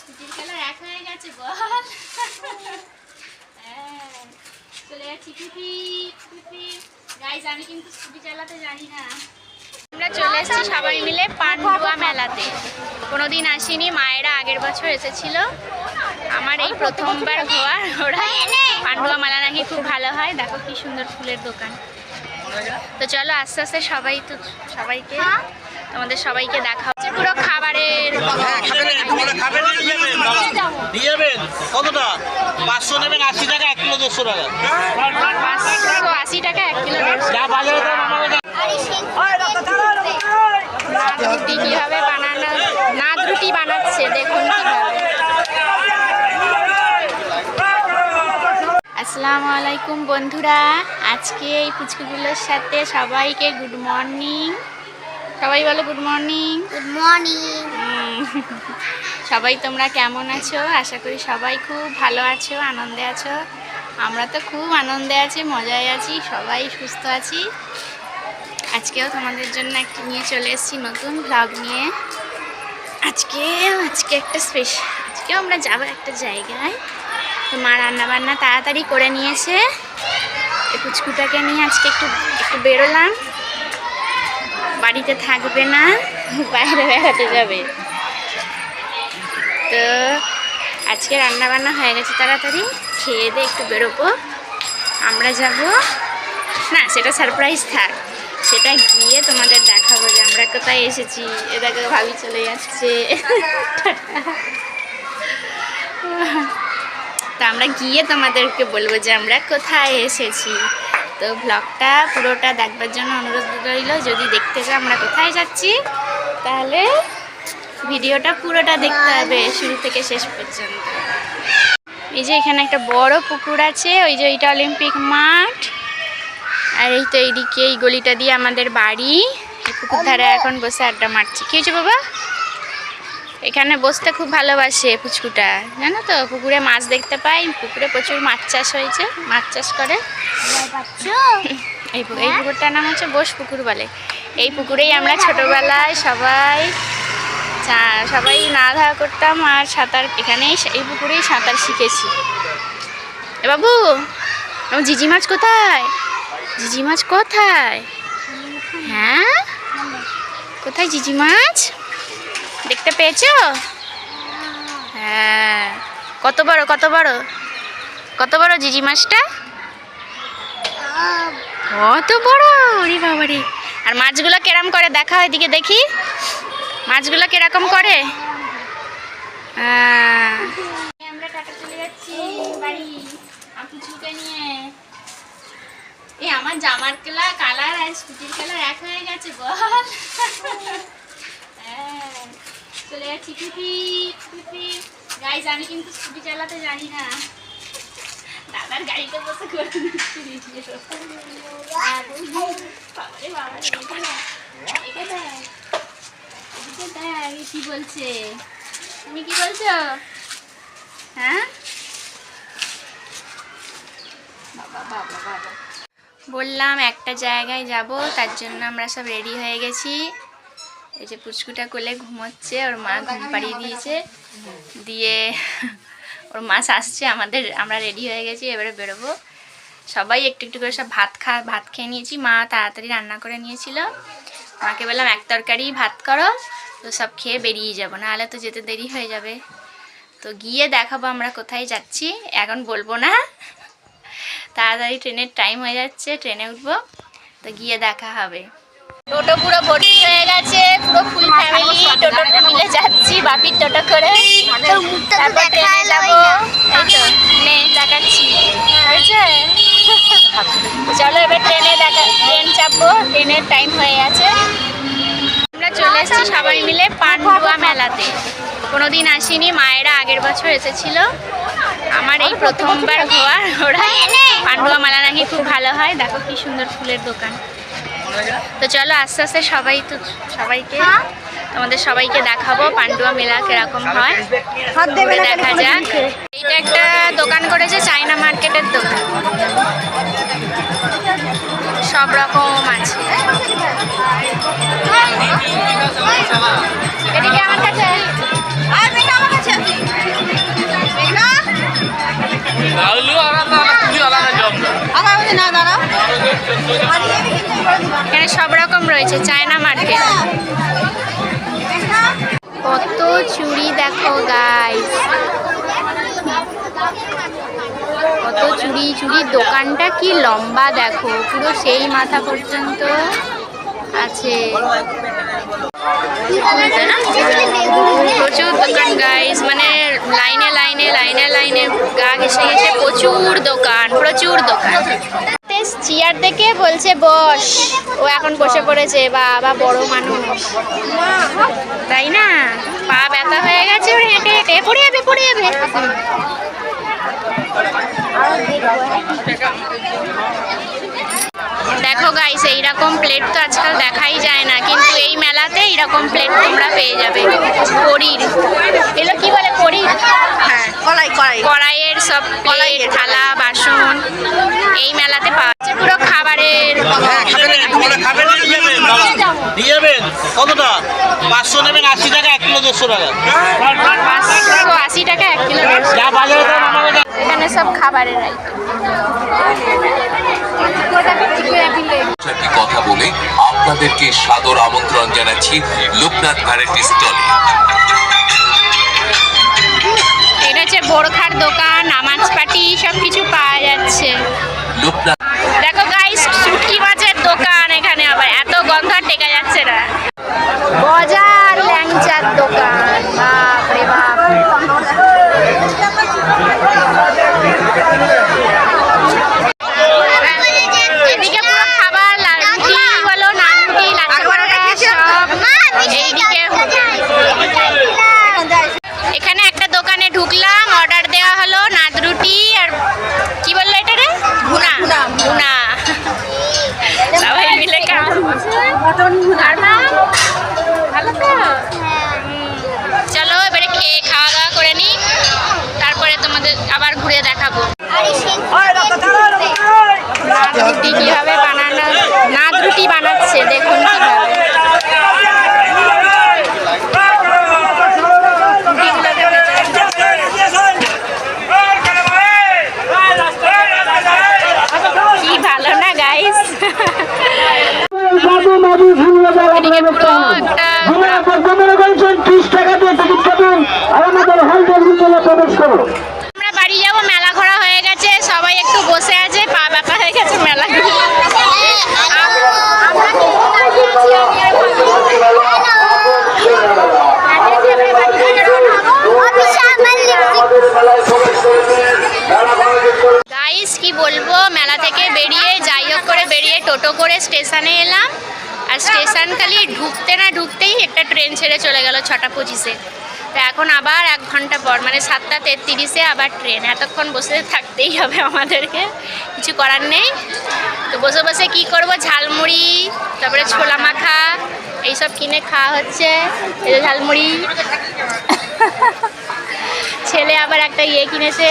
স্কুটির খেলা এক হয়ে গেছে বল। হ্যাঁ, চলে যাচ্ছি। পিপি পিপি গাইজ কিন্তু স্কুটি চালাতে জানি না। আমরা চলে এসেছি সবাই মিলে পান্ডুয়া মেলাতে। কোনোদিন আসিনি মায়েরা আগের বছর এসেছিল। আমার এই প্রথমবার ঘোয়ার ওরা পান্ডুয়া মেলা নাকি খুব ভালো হয়। দেখো কি সুন্দর ফুলের দোকান। তো চলো আস্তে আস্তে সবাই তো সবাইকে তোমাদের সবাইকে দেখা হচ্ছে পুরো খাবারের হ্যাঁ, খাবেন নিয়ে যাবেন নিয়ে যাবেন। কতটা? পাঁচশো নেবেন আশি টাকা এক কিলো দেড়শো টাকা। পাঁচশো আশি টাকা এক কিলো যা বাজারে দাম আমাকে দাম। নাদ রুটি কীভাবে বানানো নাদ রুটি বানাচ্ছে দেখুন কীভাবে। আসসালামু আলাইকুম বন্ধুরা আজকে এই পুচকুগুলোর সাথে সবাইকে গুড মর্নিং সবাই বলো গুড মর্নিং গুড মর্নিং সবাই তোমরা কেমন আছো? আশা করি সবাই খুব ভালো আছো আনন্দে আছো। আমরা তো খুব আনন্দে আছি মজায় আছি সবাই সুস্থ আছি। আজকেও তোমাদের জন্য একটা নিয়ে চলে এসেছি নতুন ভ্লগ নিয়ে। আজকে আজকে একটা স্পেশাল আজকেও আমরা যাব একটা জায়গায়। তো মা রান্না বান্না তাড়াতাড়ি করে নিয়েছে। পুচকুটাকে নিয়ে আজকে একটু একটু বেরোলাম। বাড়িতে থাকবে না, বাইরে বেড়াতে যাবে। তো আজকে রান্না বান্না হয়ে গেছে তাড়াতাড়ি, খেয়ে দিয়ে একটু বেরোবো। আমরা যাব, না, সেটা সারপ্রাইজ থাক। সেটা গিয়ে তোমাদের দেখাবো যে আমরা কোথায় এসেছি। এ দেখো, ভাবি চলে যাচ্ছে। তো আমরা গিয়ে তোমাদেরকে বলব যে আমরা কোথায় এসেছি। তো ব্লগটা পুরোটা দেখবার জন্য অনুরোধ রইল যদি দেখতে চাই আমরা কোথায় যাচ্ছি তাহলে ভিডিওটা পুরোটা দেখতে হবে শুরু থেকে শেষ পর্যন্ত। এই যে এখানে একটা বড় পুকুর আছে ওই যে ওইটা অলিম্পিক মাঠ। আর এই তো এইদিকে এই গলিটা দিয়ে আমাদের বাড়ি। পুকুর ধারে এখন বসে আড্ডা মারছি। কি হয়েছে বাবা? এখানে বসতে খুব ভালোবাসে পুচকুটা। জানো তো? পুকুরে মাছ দেখতে পাই পুকুরে প্রচুর মাছ চাষ হয়েছে মাছ চাষ করে। এই এই পুকুরটার নাম হচ্ছে বোস পুকুর বলে। এই পুকুরেই আমরা ছোটবেলায় সবাই সবাই না ধরা করতাম আর সাঁতার এখানেই এই পুকুরেই সাঁতার শিখেছি। এ বাবু আমার জিজি মাছ কোথায়? জিজি মাছ কোথায়? হ্যাঁ? কোথায় জিজি মাছ? দেখতে পেয়েছ? হ্যাঁ। কত বড় কত বড়? কত বড় জিজি মাছটা? কত বড়? বাবারে আর মাছগুলো কেরম করে দেখা হয় এদিকে দেখি। মাছগুলো কীরকম করে? আহ, আমরা এই আমার জামার কেলা কালার আর স্কুটির কালার এক হয়ে গেছে বল। হ্যাঁ, চলে যাচ্ছি। পিপি পিপি। গাইজ আমি কিন্তু স্কুটি চালাতে জানি না। দাদার গাড়িতে বসে কি বলছে? তুমি কি বলছো? হ্যাঁ? বললাম একটা জায়গায় যাব, তার জন্য আমরা সব রেডি হয়ে গেছি। এই যে পুচকুটা কোলে ঘুমোচ্ছে, ওর মা ঘুম পাড়িয়ে দিয়েছে। দিয়ে ওর মাছ আসছে, আমাদের, আমরা রেডি হয়ে গেছি, এবারে বেরোবো। সবাই একটু একটু করে সব ভাত খা, ভাত খেয়ে নিয়েছি। মা তাড়াতাড়ি রান্না করে নিয়েছিল। মাকে বললাম, এক তরকারি ভাত করো, তো সব খেয়ে বেরিয়ে যাব, নাহলে তো যেতে দেরি হয়ে যাবে। তো গিয়ে দেখাবো আমরা কোথায় যাচ্ছি, এখন বলব না। তাড়াতাড়ি ট্রেনের টাইম হয়ে যাচ্ছে, ট্রেনে উঠবো, তো গিয়ে দেখা হবে। টোটো পুরো ভর্তি হয়ে গেছে পুরো ফুল ফ্যামিলি টোটোতে মিলে যাচ্ছি বাপির টোটো করে। তারপর ট্রেনে যাব। নে দেখাচ্ছি। চলো এবার ট্রেনে দেখা ট্রেন চাপবো। ট্রেনের টাইম হয়ে গেছে। আমরা চলে এসেছি সবাই মিলে পান্ডুয়া মেলাতে। কোনোদিন আসিনি মায়েরা আগের বছর এসেছিল। আমার এই প্রথমবার ঘোয়ার ওরা পান্ডুয়া মেলা নাকি খুব ভালো হয়। দেখো কি সুন্দর ফুলের দোকান। তো চলো আস্তে আস্তে সবাই তো সবাইকে তোমাদের সবাইকে দেখাবো পান্ডুয়া মেলা কীরকম হয়। দেখা যাক। এইটা একটা দোকান করেছে চায়না মার্কেটের দোকান। সব রকম আছে। এদিকে আমার কাছে রয়েছে চায়না মার্কেট। কত চুড়ি দেখো গাইস কত চুড়ি চুড়ির দোকানটা কি লম্বা দেখো, পুরো সেই মাথা পর্যন্ত আছে। প্রচুর দোকান গাইস মানে লাইনে লাইনে লাইনে লাইনে গা ঘেসে গেছে প্রচুর দোকান প্রচুর দোকান। চেয়ার দেখে বলছে, বস, ও এখন বসে পড়েছে, বাবা বড় মানুষ। তাই না? পা ব্যথা হয়ে গেছে, ওর হেঁটে হেঁটে, পড়ে যাবে পড়ে যাবে। দেখো গাইস এইরকম প্লেট তো আজকাল দেখাই যায় না কিন্তু এই মেলাতে এইরকম প্লেট তোমরা পেয়ে যাবে। কড়ির এগুলো কি বলে কড়ির হ্যাঁ কলাই কলাই। কড়াইয়ের সব প্লেট থালা বাসন এই মেলাতে পাওয়া যাচ্ছে পুরো খাবারের হ্যাঁ কতটা? পাঁচশো নেবেন আশি টাকা এক কিলো দেড়শো টাকা। পাঁচশো আশি টাকা এক কিলো দেড়শো। যা বাজারে দাম আমাকে দাম এখানে সব খাবারের আইটেম কথা বলে আপনাদেরকে সাদর আমন্ত্রণ জানাচ্ছি লোকনাথ ভ্যারাইটি স্টলে। এটা হচ্ছে বোরখার দোকান নামাজ পাটি সব কিছু পাওয়া যাচ্ছে। লোকনাথ দেখো গাইস শুটকি মাছের দোকান এখানে আবার এত গন্ধ আর টেকা যাচ্ছে না গজার ল্যাংচার দোকান বাপ রে বাপ এদিকে পুরো খাবার লা- রুটি বলো নান রুটি লাচ্ছা পরোটা সব এইদিকে এখানে একটা দোকানে ঢুকলাম অর্ডার দেওয়া হলো নাদ রুটি আর কি বলল এটা রে ভুনা ভুনা সবাই মিলে খাব আর মা ভালো তো হুম। চলো এবারে খেয়ে খাওয়া দাওয়া করে নিই তারপরে তোমাদের আবার ঘুরে দেখাবো নাদ রুটি কীভাবে বানানো নাদ রুটি বানাচ্ছে, দেখুন কীভাবে। কি ভালো না গাইস আমাদের ভিতরে প্রবেশ করুন আমরা বাড়ি যাব মেলা ঘোরা হয়ে গেছে সবাই একটু বসে আছে পা ব্যাপা হয়ে গেছে মেলা গাইস কি বলব মেলা থেকে বেরিয়ে যাই হোক করে বেরিয়ে টোটো করে স্টেশনে এলাম আর স্টেশন খালি ঢুকতে না ঢুকতেই একটা ট্রেন ছেড়ে চলে গেল ছটা পঁচিশে। তো এখন আবার এক ঘণ্টা পর মানে সাতটা তেত্রিশে আবার ট্রেন। এতক্ষণ বসে থাকতেই হবে আমাদেরকে কিছু করার নেই। তো বসে বসে কি করব? ঝালমুড়ি তারপরে ছোলা মাখা এইসব কিনে খাওয়া হচ্ছে। এই ঝালমুড়ি। ছেলে আবার একটা ইয়ে কিনেছে।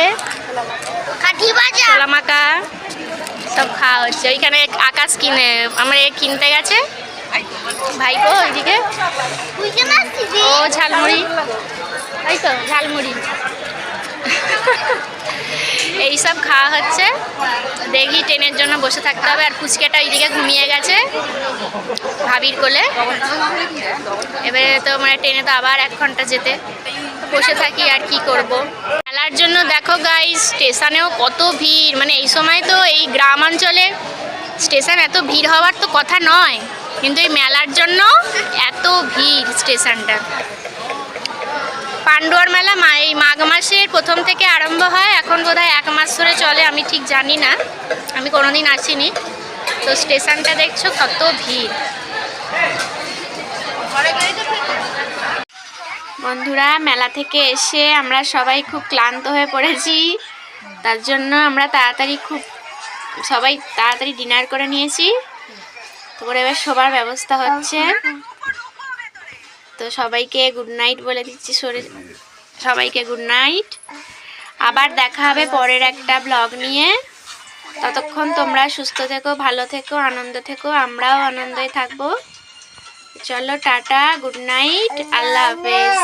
ছোলা মাখা। সব খাওয়া হচ্ছে। ওইখানে আকাশ কিনে, আমরা কিনতে গেছে। ভাইপো ওইদিকে। ও, ঝালমুড়ি। তাই তো, ঝালমুড়ি। এইসব খাওয়া হচ্ছে। দেখি ট্রেনের জন্য বসে থাকতে হবে। আর ফুচকাটা ওইদিকে ঘুমিয়ে গেছে, ভাবির কোলে। এবারে তো মানে ট্রেনে তো আবার এক ঘণ্টা যেতে। বসে থাকি আর কি করব। মেলার জন্য দেখো গাইস স্টেশনেও কত ভিড়। মানে এই সময় তো এই গ্রাম অঞ্চলে স্টেশন এত ভিড় হওয়ার তো কথা নয়। কিন্তু এই মেলার জন্য এত ভিড় স্টেশনটা। পান্ডুয়ার মেলা এই মাঘ মাসের প্রথম থেকে আরম্ভ হয়। এখন বোধহয় এক মাস ধরে চলে, আমি ঠিক জানি না। আমি কোনোদিন আসিনি। তো স্টেশনটা দেখছ কত ভিড়। বন্ধুরা, মেলা থেকে এসে আমরা সবাই খুব ক্লান্ত হয়ে পড়েছি। তার জন্য আমরা তাড়াতাড়ি খুব, সবাই তাড়াতাড়ি ডিনার করে নিয়েছি। তারপরে এবার শোবার ব্যবস্থা হচ্ছে। তো সবাইকে গুড নাইট বলে দিচ্ছি, শরীর, সবাইকে গুড নাইট আবার দেখা হবে পরের একটা ব্লগ নিয়ে। ততক্ষণ তোমরা সুস্থ থেকো, ভালো থেকো, আনন্দ থেকো, আমরাও আনন্দে থাকব। চলো টাটা গুড নাইট আল্লাহ হাফেজ।